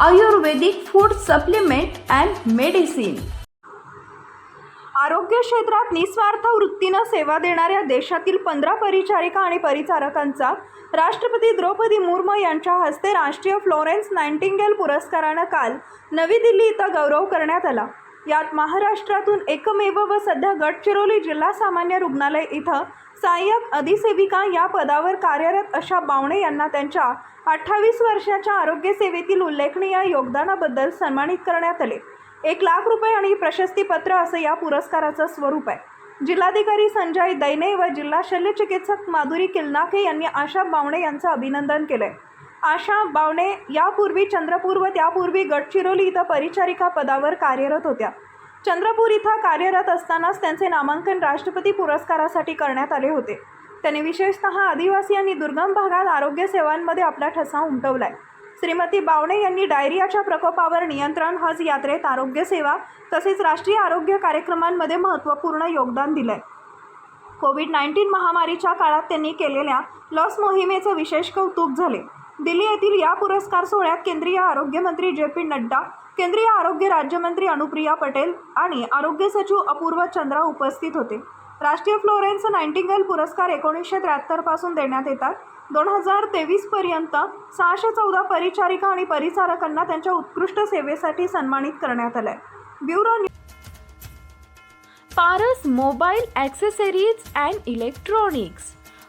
Ayurvedic food supplement and medicine आरोग्य क्षेत्रात निस्वार्थ वृत्तीनं सेवा देणाऱ्या देशातील पंधरा परिचारिका आणि परिचारकांचा राष्ट्रपती द्रौपदी मुर्मू यांच्या हस्ते राष्ट्रीय फ्लोरेन्स नायटिंगेल पुरस्कारानं काल नवी दिल्ली इथं गौरव करण्यात आला. यात महाराष्ट्रातून एकमेव व सध्या गडचिरोली जिल्हा सामान्य रुग्णालय इथं सहाय्यक अधिसेविका या पदावर कार्यरत अशा बावणे यांना त्यांच्या अठ्ठावीस वर्षाच्या आरोग्य सेवेतील उल्लेखनीय योगदानाबद्दल सन्मानित करण्यात आले. एक लाख रुपये आणि प्रशस्तीपत्र असं या पुरस्काराचं स्वरूप आहे. जिल्हाधिकारी संजय दैने व जिल्हा शल्यचिकित्सक माधुरी किल्नाके यांनी आशा बावणे यांचं अभिनंदन केलं आहे आशा बावणे यापूर्वी चंद्रपूर व त्यापूर्वी गडचिरोली इथं परिचारिका पदावर कार्यरत होत्या. चंद्रपूर इथं कार्यरत असतानाच त्यांचे नामांकन राष्ट्रपती पुरस्कारासाठी करण्यात आले होते. त्यांनी विशेषतः आदिवासी आणि दुर्गम भागात आरोग्य सेवांमध्ये आपला ठसा उमटवला आहे श्रीमती बावणे यांनी डायरियाच्या प्रकोपावर नियंत्रण हज यात्रेत आरोग्य सेवा तसेच राष्ट्रीय आरोग्य कार्यक्रमांमध्ये महत्त्वपूर्ण योगदान दिलं आहे कोविड नाईन्टीन महामारीच्या काळात त्यांनी केलेल्या लस मोहिमेचं विशेष कौतुक झाले. दिल्ली येथील या पुरस्कार सोहळ्यात केंद्रीय आरोग्यमंत्री जे पी नड्डा केंद्रीय आरोग्य राज्यमंत्री अनुप्रिया पटेल आणि आरोग्य सचिव अपूर्व चंद्रा उपस्थित होते. राष्ट्रीय फ्लोरेन्स नाईन्टिंगल पुरस्कार एकोणीसशे त्र्याहत्तरपासून देण्यात येतात. दोन हजार तेवीसपर्यंत सहाशे चौदा परिचारिका आणि परिचारकांना त्यांच्या उत्कृष्ट सेवेसाठी सन्मानित करण्यात आलं आहे bureau Paras mobile accessories and electronics.